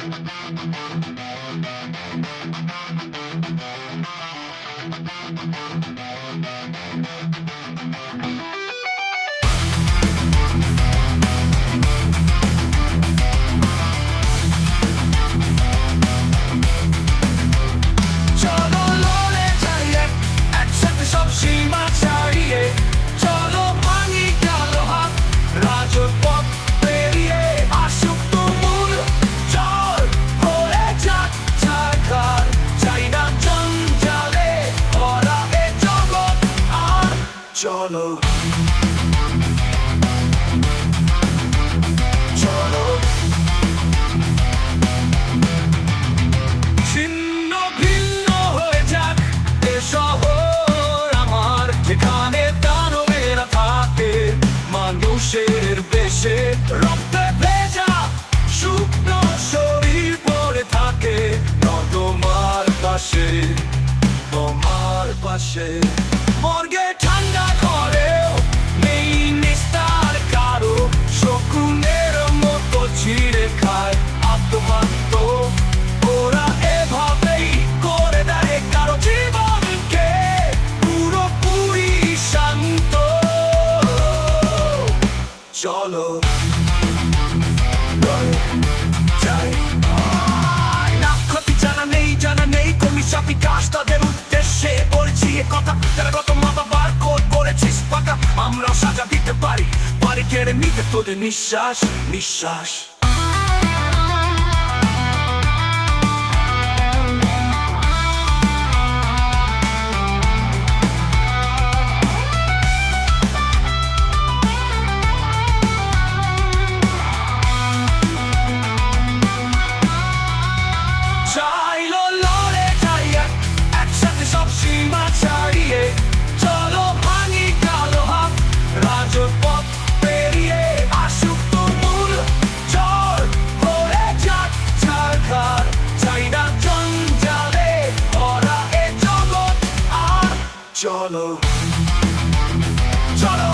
চলো চলো চলো ছিন্ন ভিন্ন হয়ে যাক এ শহর আমার। যেখানে দানবেরা থাকে, মানুষের বেশে রক্তে ভেজা শুকনো শরীর পড়ে থাকে। নদমার পাশে তোমার পাশে। সাপি কাজ তাদের উদ্দেশ্যে বলছি এ কথা যারা কত মা বাবার কোট করেছিস পাকা আমরা সাজা দিতে পারি পারি কেড়ে নিতে তোদের নিঃশ্বাস নিঃশ্বাস চলো চলো